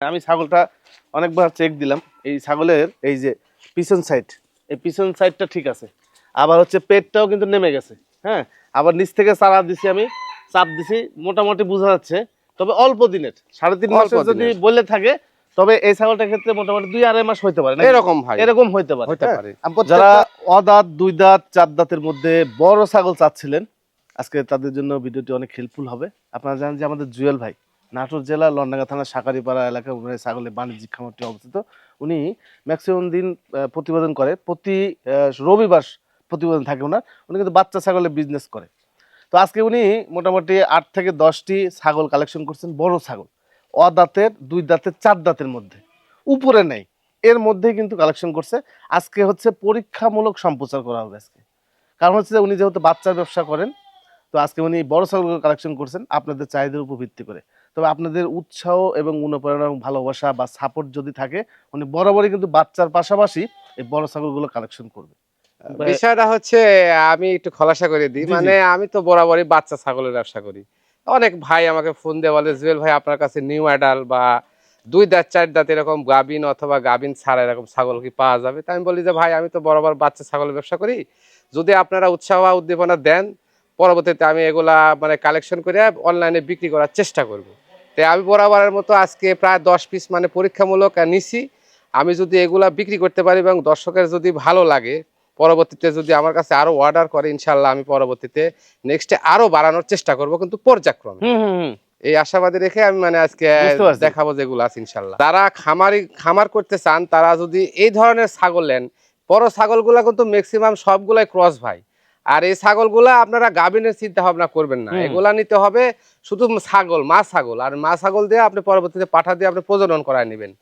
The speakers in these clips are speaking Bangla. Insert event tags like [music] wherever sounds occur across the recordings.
আমি ছাগলটা অনেকবার চেক দিলাম। এই ছাগলের এই যে পিছন সাইড এই পিছন সাইডটা ঠিক আছে। আবার হচ্ছে পেটটাও কিন্তু নেমে গেছে হ্যাঁ? আবার নিচ থেকে চারা দিছি আমি চাপ দিছি মোটামুটি বোঝা যাচ্ছে। তবে অল্প দিনের সাড়ে তিন মাসের যদি বলে থাকে তবে এই ছাগলটার ক্ষেত্রে মোটামুটি দুই আড়াই মাস হইতে পারে? এরকম ভাই এরকম হইতে পারে। হ্যাঁ? পারে যারা অদাঁত দুই দাঁত চার দাঁতের মধ্যে বড় ছাগল চাচ্ছিলেন আজকে তাদের জন্য ভিডিওটি অনেক হেল্পফুল হবে। আপনারা জানেন যে আমাদের জুয়েল ভাই নাটোর জেলা, লন্ডাঙ্গা থানার সাকারিপাড়া এলাকায় উনি ছাগলের বাণিজ্যিক খামারটি অবস্থিত। উনি ম্যাক্সিমাম দিন প্রতিবেদন করে। প্রতি রবিবার প্রতিবেদন থাকে ওনার উনি কিন্তু বাচ্চা ছাগলের বিজনেস করে। তো আজকে উনি মোটামুটি আট থেকে দশটি ছাগল কালেকশন করছেন, বড় ছাগল। অ দাঁতের, দুই দাঁতের, চার দাঁতের মধ্যে। উপরে নেই। এর মধ্যেই কিন্তু কালেকশন করছে। আজকে হচ্ছে পরীক্ষামূলক সম্প্রচার করা হবে আজকে। কারণ হচ্ছে যে উনি যেহেতু বাচ্চার ব্যবসা করেন তো আজকে উনি বড় ছাগল কালেকশন করছেন আপনাদের চাহিদার উপর ভিত্তি করে। তবে আপনাদের উৎসাহ এবং অনুপ্রেরণা এবং ভালোবাসা বা সাপোর্ট যদি থাকে উনি বরাবরই কিন্তু বাচ্চার পাশাপাশি এই বড় ছাগলগুলো কালেকশন করবে। বিষয়টা হচ্ছে আমি একটু খোলাসা করে দিই। মানে আমি তো বরাবরই বাচ্চা ছাগলের ব্যবসা করি। অনেক ভাই আমাকে ফোন দিয়ে বলে জুয়েল ভাই আপনার কাছে নিউ অ্যাডাল বা দুই দাঁত চার দাঁত এরকম গাবিন অথবা গাবিন ছাড়া এরকম ছাগল কি পাওয়া যাবে? তাই আমি বলি যে ভাই আমি তো বরাবর বাচ্চা ছাগলের ব্যবসা করি। যদি আপনারা উৎসাহ বা উদ্দীপনা দেন পরবর্তীতে আমি এগুলা মানে কালেকশন করে অনলাইনে বিক্রি করার চেষ্টা করব। তাই আমি বরাবরের মতো আজকে প্রায় দশ পিস মানে পরীক্ষামূলক নিছি। আমি যদি এগুলা বিক্রি করতে পারি এবং দর্শকের যদি ভালো লাগে পরবর্তীতে যদি আমার কাছে আরও অর্ডার করে ইনশাল্লাহ আমি পরবর্তীতে নেক্সটে আরও বাড়ানোর চেষ্টা করব কিন্তু পর্যায়ক্রমে। এই আশাবাদী রেখে আমি মানে আজকে দেখাবো যেগুলো আছে ইনশাল্লাহ যারা খামারি খামার করতে চান তারা যদি এই ধরনের ছাগল নেন বড় ছাগলগুলা কিন্তু ম্যাক্সিমাম সবগুলাই ক্রস ভাই আর এই ছাগলগুলা আপনারা গাভিনের চিন্তা ভাবনা করবেন না। এগুলা নিতে হবে শুধু ছাগল মা ছাগল। আর মা ছাগল দিয়ে আপনি পরবর্তীতে পাঠা দিয়ে আপনি প্রজনন করায় নেবেন।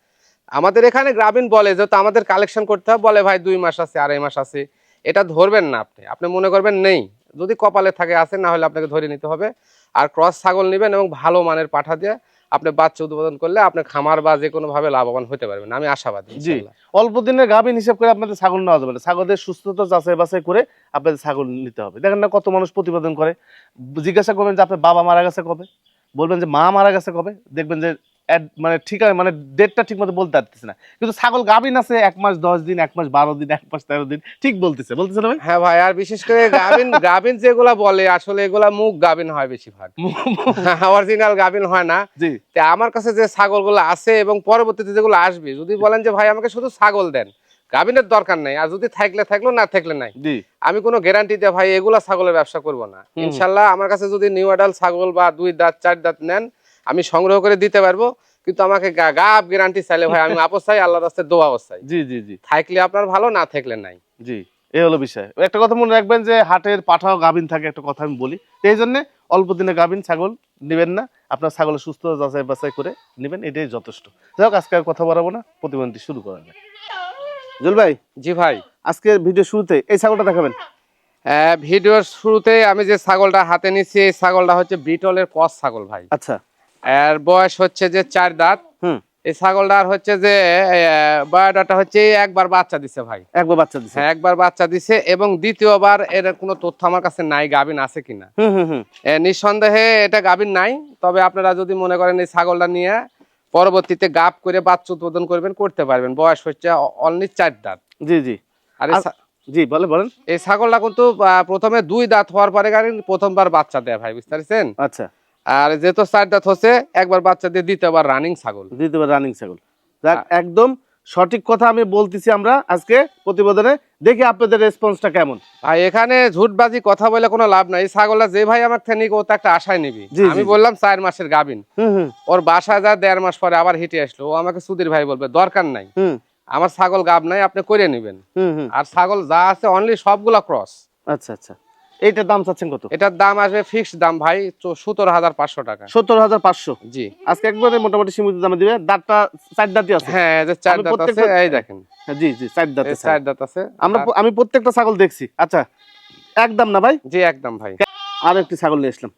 আমাদের এখানে গ্রামীণ বলে যে আমাদের কালেকশন করতে হবে। বলে ভাই দুই মাস আছে আড়াই মাস আছে। এটা ধরবেন না আপনি। আপনি মনে করবেন নেই। যদি কপালে থাকে আছে না হলে আপনাকে ধরে নিতে হবে। আর ক্রস ছাগল নেবেন এবং ভালো মানের পাঠা দিয়ে আপনি বাচ্চা উৎপাদন করলে আপনি খামার বা যে কোনো ভাবে লাভবান হতে পারবেন। আমি আশাবাদী জি। অল্প দিনের গাভিন হিসাব করে আপনাদের ছাগল নেওয়া যাবে না। ছাগলের সুস্থতা যাচাই বাছাই করে আপনাদের ছাগল নিতে হবে। দেখেন না কত মানুষ প্রতিবেদন করে। জিজ্ঞাসা করবেন যে আপনার বাবা মারা গেছে কবে? বলবেন যে মা মারা গেছে কবে? দেখবেন যে মানে ঠিক আছে মানে ডেটটা ঠিক মতো বলতে পারতেছে না। কিন্তু ছাগল গাভীন আছে এক মাস দশ দিন এক মাস বারো দিন এক মাস তেরো দিন ঠিক বলতেছে বলতেছে না ভাই? হ্যাঁ ভাই আর বিশেষ করে গাভিন গাভিন যেগুলা বলে আসলে এগুলা মুখ গাভিন হয় বেশিরভাগ। অরিজিনাল গাভিন হয় না। জি। তা আমার কাছে যে ছাগল ছাগলগুলো আছে এবং পরবর্তীতে যেগুলো আসবে যদি বলেন যে ভাই আমাকে শুধু ছাগল দেন গাভিনের দরকার নাই। আর যদি থাকলে থাকল না থাকলে নাই। জি। আমি কোনো গ্যারান্টি দিয়ে ভাই এগুলা ছাগলের ব্যবসা করব না। ইনশাল্লাহ আমার কাছে যদি নিউ অ্যাডাল ছাগল বা দুই দাঁত চার দাঁত নেন আমি সংগ্রহ করে দিতে পারব কিন্তু আমাকে গা- গাব গ্যারান্টি চাইলে ভাই আমি [laughs] আপস চাই আল্লাহ রাস্তায় দোয়া চাই। জি জি জি। থাকলে আপনার ভালো না থাকলে নাই। জি এই হলো বিষয়। একটা কথা মনে রাখবেন যে হাটের পাঠাও গাভিন থাকে একটা কথা আমি বলি। এই জন্য অল্প দিনে গাভিন ছাগল নেবেন না। আপনার ছাগলের সুস্থ যাচাই বাছাই করে নেবেন এটাই যথেষ্ট। যাই হোক আজকে আর কথা বাড়াবো না প্রতিবন্ধী শুরু করা যায় জুল ভাই জি ভাই। আজকের ভিডিও শুরুতে এই ছাগলটা দেখাবেন। আহ, ভিডিওর শুরুতে আমি যে ছাগলটা হাতে নিচ্ছি এই ছাগলটা হচ্ছে বিটলের কস ছাগল ভাই। আচ্ছা। এর বয়স হচ্ছে যে চার দাঁত। এই ছাগলটার হচ্ছে যে বায়োডাটা হচ্ছে একবার বাচ্চা দিছে ভাই। একবার বাচ্চা দিছে। হ্যাঁ একবার বাচ্চা দিছে এবং দ্বিতীয়বার এর কোনো তথ্য আমার কাছে নাই গাভিন আছে কিনা হুম হুম নিঃসন্দেহে এটা গাভিন নাই তবে আপনারা যদি মনে করেন এই ছাগলটা নিয়ে পরবর্তীতে গাপ করে বাচ্চা উৎপাদন করবেন করতে পারবেন। বয়স হচ্ছে অনলি চার দাঁত। জি জি। আর জি বলে বলেন। এই ছাগলটা কিন্তু প্রথমে দুই দাঁত হওয়ার পরে গাড়ি প্রথমবার বাচ্চা দেয় ভাই বুঝতে পারছেন? আচ্ছা। আর যেহেতু চার দাঁত হচ্ছে একবার বাচ্চা দিয়ে দ্বিতীয়বার রানিং ছাগল। দ্বিতীয়বার রানিং ছাগল। যাক একদম সঠিক কথা আমি বলতেছি আমরা আজকে প্রতিবেদনে। দেখি আপনাদের রেসপন্সটা কেমন। ভাই এখানে ঝুটবাজি কথা বলে কোনো লাভ নাই। ছাগলটা যে ভাই আমার থেকে ও তো একটা আশায় নিবি। আমি বললাম চার মাসের গাবিন ওর বাসায় যা দেড় মাস পরে আবার হিটে আসলো। ও আমাকে সুধীর ভাই বলবে দরকার নাই। আমার ছাগল গাব নাই আপনি করে নেবেন। আর ছাগল যা আছে অনলি সবগুলা ক্রস আচ্ছা আচ্ছা। এইটার দাম চাচ্ছেন কত? এটার দাম আসবে ফিক্সড দাম ভাই সতেরো হাজার পাঁচশো টাকা। সত্তর হাজার পাঁচশো? জি। আজকে একবারে মোটামুটি সীমিত দামে দিবে। দাঁতটা চার দাঁতই আছে। হ্যাঁ চার দাঁত আছে এই দেখেন। হ্যাঁ, জি জি চার দাঁতে চার দাঁত আছে। আমরা আমি প্রত্যেকটা ছাগল দেখছি। আচ্ছা একদম না ভাই? জি একদম ভাই। আর একটি ছাগল নিয়ে আসলাম।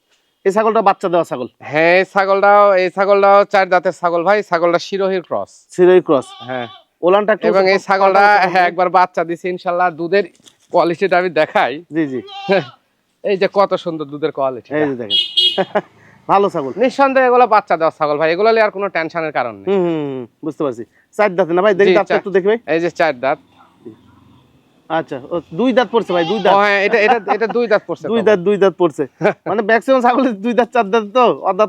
এই ছাগলটা বাচ্চা দেওয়া ছাগল? হ্যাঁ এই ছাগলটাও এই ছাগলটাও চার দাঁতের ছাগল ভাই। ছাগলটা শিরোহির ক্রস সিরোই ক্রস হ্যাঁ। ওলানটা এবং এই ছাগলটা হ্যাঁ একবার বাচ্চা দিছে ইনশাল্লাহ দুধের কোয়ালিটিটা আমি দেখাই। জি জি। এই যে কত সুন্দর দুধের কোয়ালিটি এই যে দেখেন। ভালো ছাগল। নিঃসন্দেহে এগুলো বাচ্চা দেওয়া ছাগল ভাই এগুলো নিয়ে আর কোনো টেনশনের কারণ নেই। হুম বুঝতে পারছি। চার দাঁত না ভাই? দেখি দাঁতটা একটু দেখি ভাই। এই যে চার দাঁত। আচ্ছা দুই দাঁত পড়ছে ভাই দুই দাঁত। হ্যাঁ এটা এটা এটা দুই দাঁত পড়ছে দুই দাঁত দুই দাঁত পড়ছে। [laughs] মানে ম্যাক্সিমাম ছাগলের দুই দাঁত চার দাঁত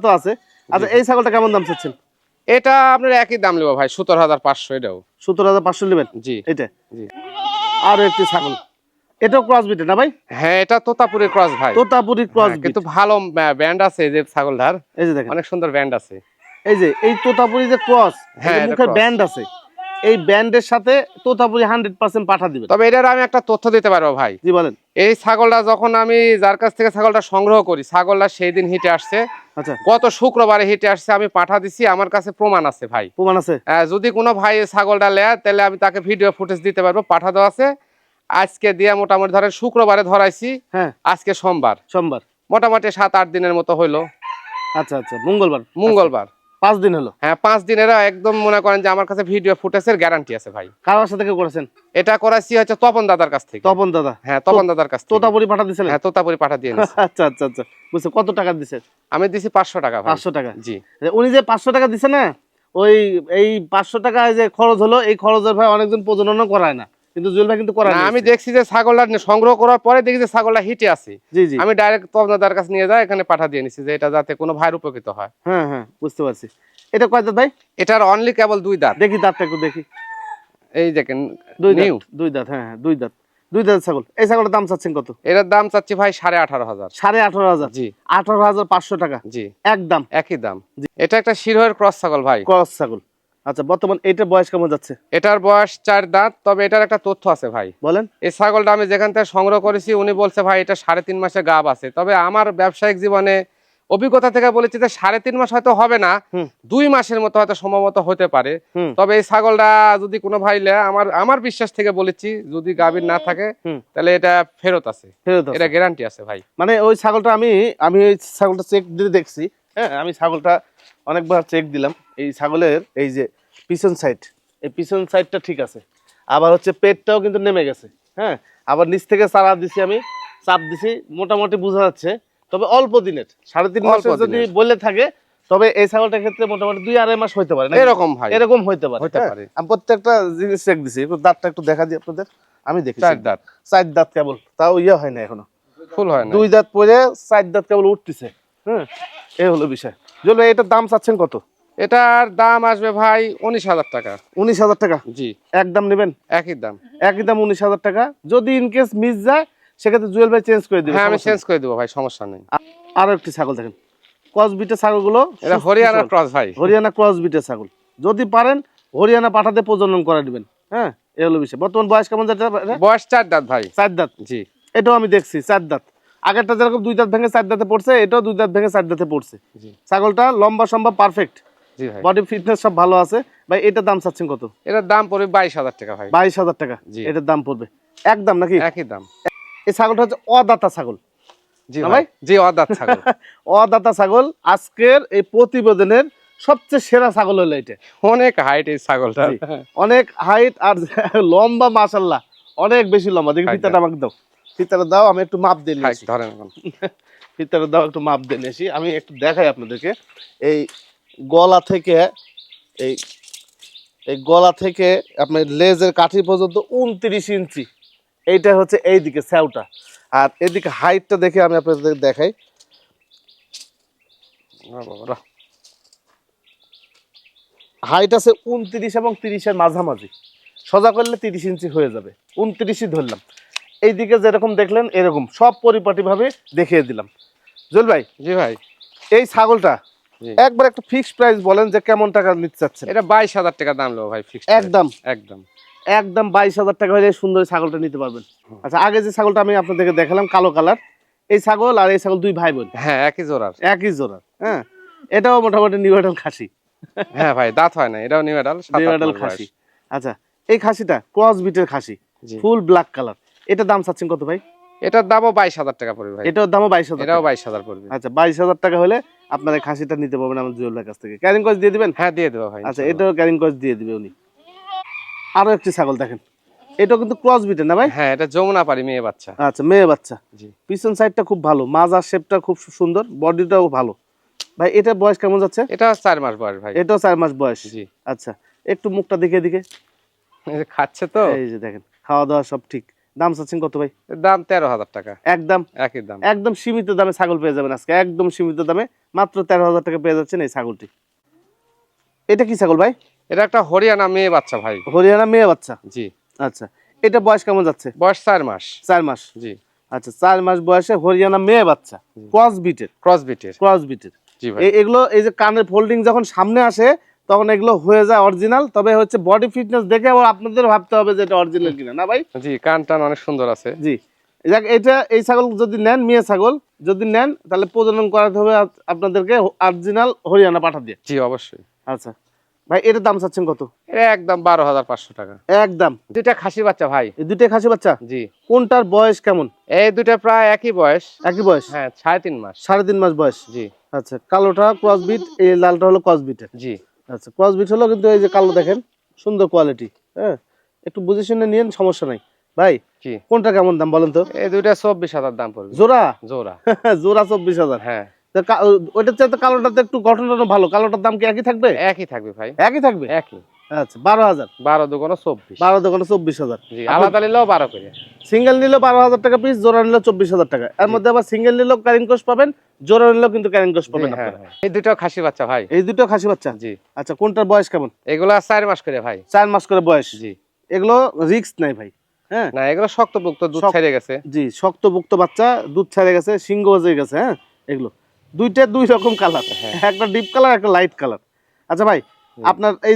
তো আছে। আচ্ছা এই ছাগলটা কেমন দাম চাচ্ছেন? এটা আপনার একই দাম নেব ভাই সতেরো হাজার পাঁচশো এটাও। হাজার পাঁচশো নেবেন? জি। এটা জি। আরও একটি ছাগল। এটাও ক্রস বিটে না ভাই? হ্যাঁ এটা তোতাপুরের ক্রস ভাই। তোতাপুরি ক্রস হ্যাঁ, কিন্তু ভালো ব্যান্ড আছে এই যে এই যে দেখেন। অনেক সুন্দর ব্যান্ড আছে। এই যে এই তোতাপুরি যে ক্রস হ্যাঁ, ব্যান্ড আছে। এই ব্যান্ডের সাথে তোতাপুরি হান্ড্রেড পার্সেন্ট পাঠা দিবেন। তবে এটার আমি একটা তথ্য দিতে পারব ভাই। জি বলেন। এই ছাগলটা যখন আমি যার কাছ থেকে ছাগলটা সংগ্রহ করি ছাগলটা সেই দিন হিটে আসছে। আচ্ছা। গত শুক্রবারে হিটে আসছে আমি পাঠা দিছি আমার কাছে প্রমাণ আছে ভাই। প্রমাণ আছে? যদি কোনো ভাই ছাগলটা নেয় তাহলে আমি তাকে ভিডিও ফুটেজ দিতে পারব পাঠা দেওয়া আছে। আজকে দিয়ে মোটামুটি ধরেন শুক্রবারে ধরাইছি হ্যাঁ। আজকে সোমবার। সোমবার। মোটামুটি সাত আট দিনের মতো হইল। আচ্ছা আচ্ছা মঙ্গলবার। মঙ্গলবার। পাঁচ দিন হলো? হ্যাঁ পাঁচ একদম মনে করেন যে আমার কাছে ভিডিও ফুটেজের গ্যারান্টি আছে ভাই। কার সাথে থেকে করেছেন? এটা করাইছি হচ্ছে তপন দাদার কাছ থেকে। তপন দাদা? হ্যাঁ তপন দাদার কাছ থেকে। তোতাপুরি পাঠা দিছিলেন? হ্যাঁ তোতাপুরি পাঠা দিয়ে [laughs] আচ্ছা আচ্ছা আচ্ছা। বুঝছে কত টাকা দিছে আমি দিছি পাঁচশো টাকা ভাই। পাঁচশো টাকা? জি। উনি যে পাঁচশো টাকা দিছে না ওই এই পাঁচশো টাকা যে খরচ হলো এই খরচের ভাই অনেকজন প্রজননও করায় না। কিন্তু জুয়েল ভাই কিন্তু না আমি দেখছি যে ছাগলটা সংগ্রহ করার পরে দেখি যে ছাগলটা হিটে আছে। জি জি। আমি ডাইরেক্ট তপন দাদার কাছে নিয়ে যাই এখানে পাঠা দিয়ে নিছি যে এটা যাতে কোনো ভাইয়ের উপকৃত হয়। হ্যাঁ হ্যাঁ বুঝতে পারছি। এটা কয় দাঁত ভাই? এটার অনলি কেবল দুই দাঁত। দেখি দাঁতটা একটু দেখি। এই দেখেন দুই নিউ দাঁত দুই দাঁত হ্যাঁ হ্যাঁ দুই দাঁত। দুই দাঁত ছাগল। এই ছাগলের দাম চাচ্ছেন কত? এটার দাম চাচ্ছি ভাই সাড়ে আঠারো হাজার। সাড়ে আঠারো হাজার? জি। আঠারো হাজার পাঁচশো টাকা? জি। একদম। একই দাম। এটা একটা শিরোহের ক্রস ছাগল ভাই। ক্রস ছাগল। আচ্ছা বর্তমান এটার বয়স কেমন যাচ্ছে? এটার বয়স চার দাঁত তবে এটার একটা তথ্য আছে ভাই। বলেন। এই ছাগলটা আমি যেখান থেকে সংগ্রহ করেছি উনি বলছে ভাই এটা সাড়ে তিন মাসে গাব আছে। তবে আমার ব্যবসায়িক জীবনে অভিজ্ঞতা থেকে বলেছি যে সাড়ে তিন মাস হয়তো হবে না দুই মাসের মতো হয়তো সম্ভবত হতে পারে। তবে এই ছাগলটা যদি কোনো ভাই আমার আমার বিশ্বাস থেকে বলেছি যদি গাভীর না থাকে। তাহলে এটা ফেরত আছে। ফেরত আছে। এটা গ্যারান্টি আছে ভাই। মানে ওই ছাগলটা আমি আমি ওই ছাগলটা চেক দিয়ে দেখছি হ্যাঁ আমি ছাগলটা অনেকবার চেক দিলাম। এই ছাগলের এই যে পিছন সাইড এই পিছন সাইডটা ঠিক আছে। আবার হচ্ছে পেটটাও কিন্তু নেমে গেছে। হ্যাঁ আবার নিচ থেকে চারা দিছি আমি চাপ দিছি মোটামুটি বোঝা যাচ্ছে। তবে অল্প দিনের সাড়ে তিন মাসের যদি বলে থাকে তবে এই ছাগলটার ক্ষেত্রে মোটামুটি দুই আড়াই মাস হইতে পারে এরকম ভাই এরকম হইতে পারে। হইতে হ্যাঁ? পারে। আমি প্রত্যেকটা জিনিস চেক দিছি দাঁতটা একটু দেখা দিই আপনাদের। আমি দেখি চার দাঁত। চার দাঁত কেবল তাও ইয়ে হয় না এখনও। ফুল হয় না। দুই দাঁত পরে চার দাঁত কেবল উঠতেছে। হ্যাঁ এই হলো বিষয়। জল এটার দাম চাচ্ছেন কত? এটার দাম আসবে ভাই উনিশ হাজার টাকা। উনিশ হাজার টাকা? জি। একদম নেবেন? একই দাম। একই দাম উনিশ হাজার টাকা? যদি ইনকেস মিস যায় সেক্ষেত্রে জুয়েল ভাই চেঞ্জ করে দিবে হ্যাঁ আমি চেঞ্জ করে দেবো ভাই সমস্যা নেই। আরও একটি ছাগল দেখেন। ক্রস বিটের ছাগলগুলো এটা সবল। ক্রস ভাই। হরিয়ানা ক্রস বিটের ছাগল। যদি পারেন হরিয়ানা পাঠাতে প্রজনন করে দিবেন। হ্যাঁ এই হলো বিষয়। বর্তমান বয়স কেমন যাচ্ছে? বয়স চার দাঁত ভাই। চার দাঁত? জি। এটাও আমি দেখছি চার দাঁত। আগেরটা যেরকম দুই দাঁত ভেঙে চার দাঁতে পড়ছে এটাও দুই দাঁত ভেঙে চার দাঁতে পড়ছে। ছাগলটা লম্বা সম্ভব পারফেক্ট বডি ফিটনেস সব ভালো আছে। ভাই এটার দাম চাচ্ছেন কত? এটার দাম পড়বে বাইশ হাজার টাকা ভাই। বাইশ হাজার টাকা? এটার দাম পড়বে। একদম নাকি? একই দাম। এই ছাগলটা হচ্ছে অদাতা ছাগল। জি ভাই। ভাই? জি অদাত ছাগল। [laughs] অদাতা ছাগল আজকের এই প্রতিবেদনের সবচেয়ে সেরা ছাগল হলো এটা। অনেক হাইট এই ছাগলটা। অনেক হাইট আর [laughs] লম্বা মাশাল্লাহ অনেক বেশি লম্বা। দেখি ফিতাটা আমাকে দাও। ফিতাটা দাও আমি একটু মাপ দিয়ে নিয়েছি ধরেন [laughs] ফিতাটা দাও একটু মাপ দিয়ে নিয়েছি আমি একটু দেখাই আপনাদেরকে। এই গলা থেকে এই এই গলা থেকে আপনার লেজের কাঠি পর্যন্ত উনত্রিশ ইঞ্চি। এইটা হচ্ছে এইদিকে স্যাউটা আর এদিকে হাইটটা দেখে আমি আপনাদের দেখাই। হাইট আছে উনত্রিশ এবং তিরিশের মাঝামাঝি। সোজা করলে তিরিশ ইঞ্চি হয়ে যাবে। উনত্রিশই ধরলাম। এইদিকে যেরকম দেখলেন এরকম। সব পরিপাটিভাবে দেখিয়ে দিলাম। জল ভাই জি ভাই। এই ছাগলটা। একবার একটা ফিক্সড প্রাইস বলেন যে কেমন টাকা নিতে চাচ্ছেন। এটা বাইশ হাজার টাকা দাম নেব ভাই ফিক্স একদম। একদম। একদম বাইশ হাজার টাকা হলে সুন্দর ছাগলটা নিতে পারবেন। আচ্ছা আগে যে ছাগলটা আমি আপনাদেরকে দেখালাম কালো কালার এই ছাগল আর এই ছাগল দুই ভাই বোন। হ্যাঁ একই জোড়ার। একই জোড়া হ্যাঁ? এটাও মোটামুটি নিউডাল খাসি। হ্যাঁ ভাই দাঁত হয় না এটাও নিউ মেডাল নিউডাল খাসি। আচ্ছা এই খাসিটা ক্রস বিটের খাসি ফুল ব্ল্যাক কালার এটা দাম চাচ্ছেন কত ভাই? এটার দামও বাইশ হাজার টাকা পড়বে ভাই। এটার দামও বাইশ হাজার এটাও টাকা। বাইশ হাজার পড়বে। আচ্ছা বাইশ হাজার টাকা হলে আপনার খাসিটা নিতে পারবেন আমার জুয়েল ভাইয়ের কাছ থেকে। ক্যারিং কস দিয়ে দিবেন? হ্যাঁ দিয়ে দেবো ভাই আচ্ছা এটাও ক্যারিং কস দিয়ে দিবে উনি। আরও একটি ছাগল দেখেন। এটা কিন্তু ক্রস বিটের না ভাই? হ্যাঁ এটা যমুনা পারি মেয়ে বাচ্চা। আচ্ছা মেয়ে বাচ্চা। জি। পিছন সাইডটা খুব ভালো মাজার শেপটা খুব সুন্দর বডিটাও ভালো। ভাই এটা বয়স কেমন যাচ্ছে? এটা চার মাস বয়স ভাই। এটাও চার মাস বয়স। জি। আচ্ছা একটু মুখটা দেখে দিকে এই যে খাচ্ছে তো। এই যে দেখেন খাওয়া দাওয়া সব ঠিক। দাম চাচ্ছেন কত ভাই? দাম তেরো হাজার টাকা। একদম। একই দাম। একদম সীমিত দামে ছাগল পেয়ে যাবেন আজকে। একদম সীমিত দামে মাত্র তেরো হাজার টাকা পেয়ে যাচ্ছেন এই ছাগলটি। এটা কি ছাগল ভাই? এটা একটা হরিয়ানা মেয়ে বাচ্চা ভাই। হরিয়ানা মেয়ে বাচ্চা? জি। আচ্ছা। এটা বয়স কেমন যাচ্ছে? বয়স চার মাস। চার মাস। জি। আচ্ছা চার মাস বয়সে হরিয়ানা মেয়ে বাচ্চা। ক্রস বিটের ক্রস বিটের ক্রস বিটের জি ভাই। এগুলো এই যে কানের ফোল্ডিং যখন সামনে আসে তখন এগুলো হয়ে যায় অরিজিনাল তবে হচ্ছে বডি ফিটনেস দেখে আবার আপনাদের ভাবতে হবে যে এটা অরিজিনাল কিনা না ভাই? জি কান টান অনেক সুন্দর আছে। জি। যাক এটা এই ছাগল যদি নেন মেয়ে ছাগল যদি নেন তাহলে প্রজনন করাতে হবে আপনাদেরকে অরিজিনাল হরিয়ানা পাঠা দিয়ে। জি অবশ্যই। আচ্ছা। ভাই এটার দাম চাচ্ছেন কত? একদম বারো হাজার পাঁচশো টাকা। একদম। দুইটা খাসি বাচ্চা ভাই। এই দুইটাই খাসি বাচ্চা? জি। কোনটার বয়স কেমন? এই দুইটা প্রায় একই বয়স। একই বয়স? হ্যাঁ সাড়ে তিন মাস। সাড়ে তিন মাস বয়স। জি। আচ্ছা কালোটা ক্রস বিট এই লালটা হলো ক্রস বিটের জি। আচ্ছা ক্রস বিট হলো কিন্তু এই যে কালো দেখেন সুন্দর কোয়ালিটি হ্যাঁ? একটু বুঝে শুনে নিয়েন সমস্যা নাই। ভাই কোনটা কেমন দাম বলেন তো? এই দুইটা চব্বিশ হাজার দাম পড়বে। জোড়া? জোড়া। [laughs] জোড়া চব্বিশ হাজার। হ্যাঁ। ওইটার চাইতে কালোটাতে একটু গঠন ভালো। কালোটার দাম কি একই থাকবে? একই থাকবে ভাই। একই থাকবে? একই। আচ্ছা বারো হাজার। বারো দুগুণ চব্বিশ। বারো দোকানে চব্বিশ হাজার। আলাদা নিলেও বারো করে। সিঙ্গেল নিলে বারো হাজার টাকা পিস জোড়া নিলে চব্বিশ হাজার টাকা। এর মধ্যে আবার সিঙ্গেল নিলেও ক্যারিং কোর্স পাবেন জোড়া নিলেও কিন্তু ক্যারিং কোর্স পাবেন হ্যাঁ, হ্যাঁ। এই দুটো খাসি বাচ্চা ভাই। এই দুটো খাসি বাচ্চা? জি। আচ্ছা কোনটার বয়স কেমন? এগুলো চার মাস করে ভাই। চার মাস করে বয়স? জি। এগুলো রিস্ক নাই ভাই হ্যাঁ? না এগুলো শক্তপোক্ত দুধ ছেড়ে গেছে। জি শক্তভুক্ত বাচ্চা দুধ ছেড়ে গেছে সিংহ গেছে হ্যাঁ? এগুলো। দুইটা দুই রকম কালার হ্যাঁ। একটা ডিপ কালার একটা লাইট কালার আচ্ছা ভাই আপনার এই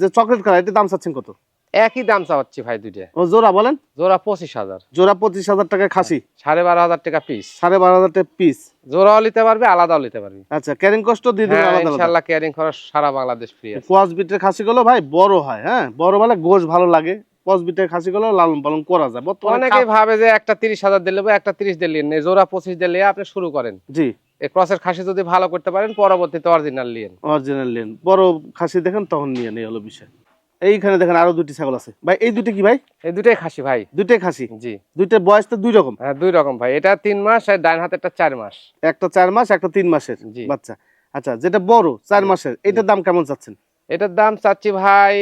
যে চকলেট কালার এটার দাম চাচ্ছেন কত? একই দাম চাচ্ছি ভাই দুইটা। ও জোড়া বলেন। জোড়া পঁচিশ হাজার। জোড়া পঁচিশ হাজার টাকা খাসি। সাড়ে বারো হাজার টাকা পিস সাড়ে বারো হাজার টাকা পিস জোড়াও নিতে পারবে আলাদাও নিতে পারবে। আচ্ছা ক্যারিং কষ্ট দিয়ে দিবেন হ্যাঁ আলাদা ইনশাল্লাহ কেয়ারিং খরচ সারা বাংলাদেশ ফ্রি আছে। কোয়াস বিটের খাসিগুলো ভাই বড় হয় হ্যাঁ? বড় হলে গোশ ভালো লাগে। কোয়াস বিটের খাসিগুলো লালন পালন করা যায়। বর্তমানে ভাবে যে একটা তিরিশ হাজার দিলে একটা তিরিশ দিলে নেই। জোড়া পঁচিশ দিলে আপনি শুরু করেন। জি। ক্রসের খাসি যদি ভালো করতে পারেন পরবর্তীতে অরিজিনাল নিয়েন। অরিজিনাল লেন বড় খাসি দেখেন তখন নিয়ে নেই হলো বিষয়। এইখানে দেখেন আরও দুটি ছাগল আছে। ভাই এই দুটি কি ভাই? এই দুটাই খাসি ভাই। দুইটাই খাসি? জি। দুইটার বয়স তো দুই রকম? হ্যাঁ দুই রকম ভাই। এটা তিন মাস আর ডাইন হাতেরটা চার মাস। একটা চার মাস একটা তিন মাসের? জি। বাচ্চা। আচ্ছা যেটা বড় চার মাসের এটার দাম কেমন চাচ্ছেন? এটার দাম চাচ্ছি ভাই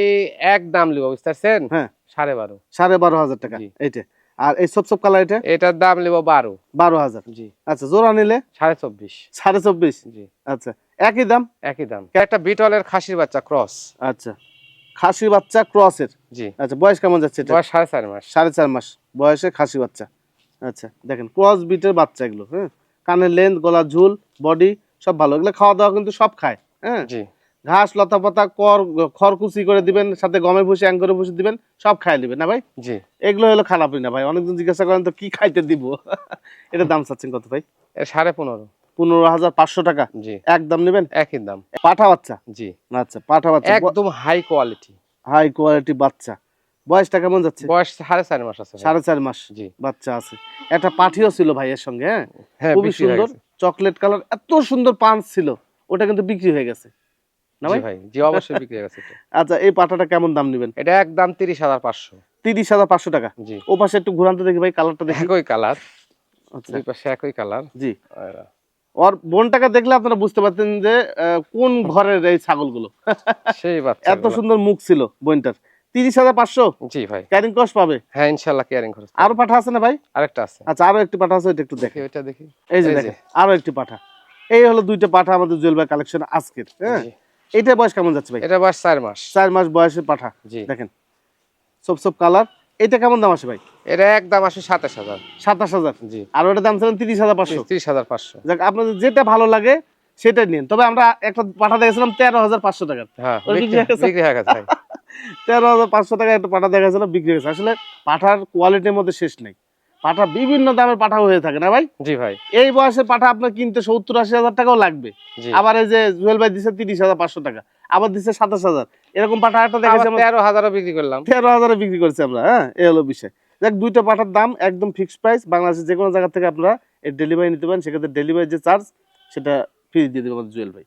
এক দাম লিব বুঝতে পারছেন? হ্যাঁ। সাড়ে বারো। সাড়ে বারো হাজার টাকা। এইটা। আর এই সব সব কালার এটা? এটার দাম লিব বারো। বারো হাজার। জি। আচ্ছা জোড়া নিলে? সাড়ে চব্বিশ। সাড়ে চব্বিশ? জি। আচ্ছা একই দাম? একই দাম। একটা বিটলের খাসির বাচ্চা ক্রস। আচ্ছা খাসি বাচ্চা ক্রসের? জি। আচ্ছা বয়স কেমন যাচ্ছে এটা? বয়স সাড়ে চার মাস। সাড়ে চার মাস বয়সে খাসি বাচ্চা। আচ্ছা দেখেন ক্রস বিটের বাচ্চা এগুলো হ্যাঁ? কানের লেন্থ গলা ঝুল বডি সব ভালো। এগুলো খাওয়া দাওয়া কিন্তু সব খায় হ্যাঁ? জি। ঘাস লতা পাতা কর খড়কুচি করে দিবেন সাথে গমের ভুসি অ্যাঙ্গরে ভুসি দিবেন সব খাই দিবেন না ভাই? জি। এগুলো হলো খারাপই না ভাই অনেকজন জিজ্ঞাসা করেন তো কি খাইতে দিব? [laughs] এটার দাম চাচ্ছেন কত ভাই? সাড়ে পনেরো। পনেরো হাজার পাঁচশো টাকা। জি। একদম নেবেন? একই দাম। পাঠা বাচ্চা? জি। আচ্ছা পাঠা বাচ্চা। একদম হাই কোয়ালিটি হাই কোয়ালিটি বাচ্চা। বয়সটা কেমন যাচ্ছে? বয়স সাড়ে চার মাস আছে সাড়ে চার মাস জি। বাচ্চা আছে। একটা পাঠিও ছিল ভাইয়ের সঙ্গে হ্যাঁ? হ্যাঁ খুবই সুন্দর। চকলেট কালার এত সুন্দর পাঞ্চ ছিল ওটা কিন্তু বিক্রি হয়ে গেছে। না ভাই? ভাই জি অবশ্যই বিক্রি হয়ে গেছে [laughs] আচ্ছা এই পাঠাটা কেমন দাম নেবেন? এটা একদম তিরিশ হাজার পাঁচশো। তিরিশ হাজার পাঁচশো টাকা? জি। ও পাশে একটু ঘুরানতে দেখি ভাই কালারটা দেখি। একই কালার। আচ্ছা। দুই পাশে একই কালার। জি। ওর বোনটাকে দেখলে আপনারা বুঝতে পারতেন যে কোন ঘরের এই ছাগলগুলো? [laughs] সেই বাচ্চা এত সুন্দর মুখ ছিল বোনটার। তিরিশ হাজার পাঁচশো? জি ভাই। ক্যারিং কস্ট পাবে? হ্যাঁ ইনশাল্লাহ ক্যারিং খরচ আরও পাঠা আছে না ভাই? আরেকটা আছে। আচ্ছা আরও একটি পাঠা আছে ওইটা একটু দেখে দেখি ওইটা দেখি। এই যে এই যে। দেখেন আরও একটি পাঠা। এই হলো দুইটা পাঠা আমাদের জুয়েল ভাই কালেকশন আজকের হ্যাঁ? জি। এইটা বয়স কেমন যাচ্ছে ভাই? এটা বয়স চার মাস। চার মাস বয়সের পাঠা। জি। দেখেন সব সব কালার। এটা কেমন দাম আসে ভাই? এটা একদম আসে সাতাশ হাজার। সাতাশ হাজার? জি। আর ওটা দাম ছিলেন তিরিশ হাজার পাঁচশো। তিরিশ হাজার পাঁচশো। যাক আপনাদের যেটা ভালো লাগে সেটা নিন। তবে আমরা একটা পাঠা দেখেছিলাম তেরো হাজার পাঁচশো টাকার হ্যাঁ তেরো হাজার পাঁচশো টাকা একটা পাঠা দেখাছিল বিক্রি হয়েছে আসলে পাঠার কোয়ালিটির মধ্যে শেষ নেই। পাঠা বিভিন্ন দামের পাঠা হয়ে থাকে না ভাই? জি ভাই। এই বয়সে পাঠা আপনার কিনতে সত্তর আশি হাজার টাকাও লাগবে। আবার এই যে জুয়েল ভাই দিচ্ছে তিরিশ হাজার পাঁচশো টাকা আবার দিচ্ছে সাতাশ হাজার। এরকম পাঠা একটা দেখেছি তেরো হাজারও বিক্রি করলাম। তেরো হাজারে বিক্রি করছি আমরা হ্যাঁ? এই হলো বিষয়। দেখ দুইটা পাঠার দাম একদম ফিক্সড প্রাইস বাংলাদেশের যে কোনো জায়গা থেকে আপনারা এর ডেলিভারি নিতে পারেন। সেক্ষেত্রে ডেলিভারি যে চার্জ সেটা ফ্রি দিয়ে দেবে আমাদের জুয়েল ভাই।